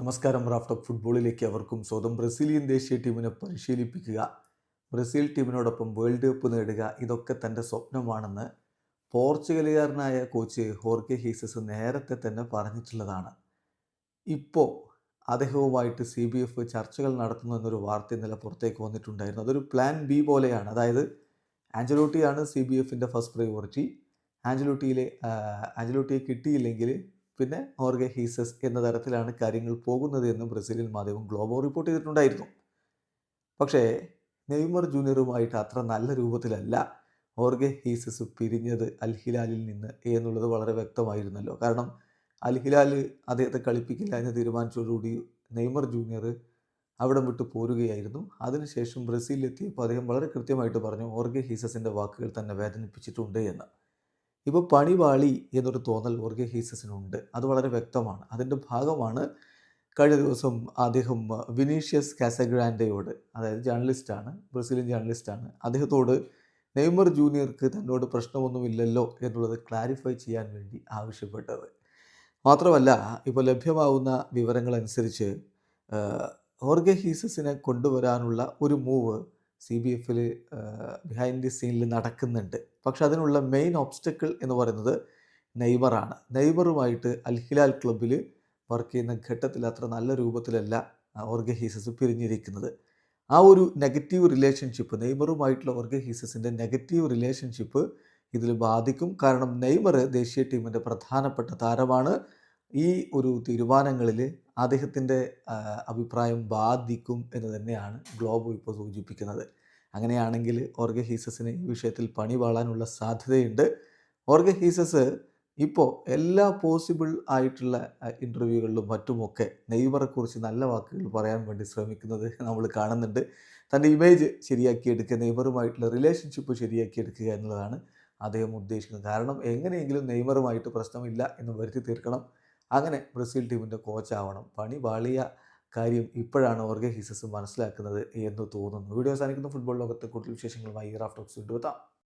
നമസ്കാരം raft of ഫുട്ബോളിലേക്ക് അവർക്കും സ്വന്തം ബ്രസീലിയൻ ദേശീയ ടീമിനെ പരിശീലിപ്പിക്കുക. ബ്രസീൽ ടീമിനോടൊപ്പം വേൾഡ് കപ്പ് നേടുക ഇതൊക്കെ തന്റെ സ്വപ്നമാണെന്ന് പോർച്ചുഗലുകാരനായ കോച്ച് ഹോർക്കെ ഹീസസ് നേരത്തെ തന്നെ പറഞ്ഞിട്ടുള്ളതാണ്. ഇപ്പോൾ അദ്ദേഹവുമായിട്ട് സി ബി എഫ് ചർച്ചകൾ നടത്തുന്നു എന്നൊരു വാർത്ത ഇന്നലെ പുറത്തേക്ക് വന്നിട്ടുണ്ടായിരുന്നു. അതൊരു പ്ലാൻ ബി പോലെയാണ്. അതായത് ആഞ്ചലോട്ടിയാണ് സി ബി എഫിന്റെ ഫസ്റ്റ് പ്രയോറിറ്റി. ആഞ്ചലോട്ടിയിലെ ആഞ്ചലോട്ടിയെ കിട്ടിയില്ലെങ്കിൽ പിന്നെ ഓർഗെ ഹീസസ് എന്ന തരത്തിലാണ് കാര്യങ്ങൾ പോകുന്നത് എന്ന് ബ്രസീലിയൻ മാധ്യമം ഗ്ലോബോ റിപ്പോർട്ട് ചെയ്തിട്ടുണ്ടായിരുന്നു. പക്ഷേ നെയ്മർ ജൂനിയറുമായിട്ട് അത്ര നല്ല രൂപത്തിലല്ല ഓർഗെ ഹീസസ് പിരിഞ്ഞത് അൽ ഹിലാലിൽ നിന്ന് എന്നുള്ളത് വളരെ വ്യക്തമായിരുന്നല്ലോ. കാരണം അൽ ഹിലാൽ അദ്ദേഹത്തെ കളിപ്പിക്കില്ല എന്ന് തീരുമാനിച്ചതോടുകൂടി നെയ്മർ ജൂനിയർ അവിടം വിട്ട് പോരുകയായിരുന്നു. അതിനുശേഷം ബ്രസീലിലെത്തിയപ്പോൾ അദ്ദേഹം വളരെ കൃത്യമായിട്ട് പറഞ്ഞു ഓർഗെ ഹീസസിന്റെ വാക്കുകൾ തന്നെ വേദനിപ്പിച്ചിട്ടുണ്ട് എന്ന്. ഇപ്പോൾ പണിവാളി എന്നൊരു തോന്നൽ ഓർഗെ ഹീസസിനുണ്ട് അത് വളരെ വ്യക്തമാണ്. അതിന്റെ ഭാഗമാണ് കഴിഞ്ഞ ദിവസം അദ്ദേഹം വിനീഷ്യസ് കാസഗ്രാൻഡയോട് അതായത് ജേർണലിസ്റ്റാണ് ബ്രസീലിയൻ ജേർണലിസ്റ്റാണ് അദ്ദേഹത്തോട് നെയ്മർ ജൂനിയർക്ക് തന്നോട് പ്രശ്നമൊന്നുമില്ലല്ലോ എന്നുള്ളത് ക്ലാരിഫൈ ചെയ്യാൻ വേണ്ടി ആവശ്യപ്പെട്ടത്. മാത്രമല്ല ഇപ്പോൾ ലഭ്യമാവുന്ന വിവരങ്ങളനുസരിച്ച് ഓർഗെ ഹീസസിനെ കൊണ്ടുവരാനുള്ള ഒരു മൂവ് സി ബി എഫിൽ ബിഹൈൻഡ് ദി സീനിൽ നടക്കുന്നുണ്ട്. പക്ഷെ അതിനുള്ള മെയിൻ ഒബ്സ്റ്റക്കിൾ എന്ന് പറയുന്നത് നെയ്മറാണ് നെയ്മറുമായിട്ട് അൽഹിലാൽ ക്ലബിൽ വർക്ക് ചെയ്യുന്ന ഘട്ടത്തിൽ അത്ര നല്ല രൂപത്തിലല്ല ഓർഗഹീസസ് പിരിഞ്ഞിരിക്കുന്നത്. ആ ഒരു നെഗറ്റീവ് റിലേഷൻഷിപ്പ് നെയ്മറുമായിട്ടുള്ള ഓർഗഹീസസിന്റെ നെഗറ്റീവ് റിലേഷൻഷിപ്പ് ഇതിൽ ബാധിക്കും. കാരണം നെയ്മർ ദേശീയ ടീമിന്റെ പ്രധാനപ്പെട്ട താരമാണ്. ഈ ഒരു തീരുമാനങ്ങളിൽ അദ്ദേഹത്തിന്റെ അഭിപ്രായം ബാധിക്കും എന്ന് തന്നെയാണ് ഗ്ലോബ് ഇപ്പോൾ സൂചിപ്പിക്കുന്നത്. അങ്ങനെയാണെങ്കിൽ ഓർഗെ ഹീസസിന് ഈ വിഷയത്തിൽ പണി വാളാനുള്ള സാധ്യതയുണ്ട്. ഓർഗെ ഹീസസ് ഇപ്പോൾ എല്ലാ പോസിബിൾ ആയിട്ടുള്ള ഇന്റർവ്യൂകളിലും മറ്റുമൊക്കെ നെയ്മറെക്കുറിച്ച് നല്ല വാക്കുകൾ പറയാൻ വേണ്ടി ശ്രമിക്കുന്നത് നമ്മൾ കാണുന്നുണ്ട്. തന്റെ ഇമേജ് ശരിയാക്കിയെടുക്കുക നെയ്മറുമായിട്ടുള്ള റിലേഷൻഷിപ്പ് ശരിയാക്കിയെടുക്കുക എന്നുള്ളതാണ് അദ്ദേഹം ഉദ്ദേശിക്കുന്നത്. കാരണം എങ്ങനെയെങ്കിലും നെയ്മറുമായിട്ട് പ്രശ്നമില്ല എന്ന് വരുത്തി തീർക്കണം. അങ്ങനെ ബ്രസീൽ ടീമിന്റെ കോച്ചാവണം. പണി വാളിയ കാര്യം ഇപ്പോഴാണ് ഓർഗെ ഹിസസ് മനസ്സിലാക്കുന്നത് എന്ന് തോന്നുന്നു. വീഡിയോ അവസാനിക്കുന്ന. ഫുട്ബോൾ ലോകത്തെ കൂടുതൽ വിശേഷങ്ങളുമായി റാഫ്റ്റോക്സ് കൊണ്ടുവെത്താം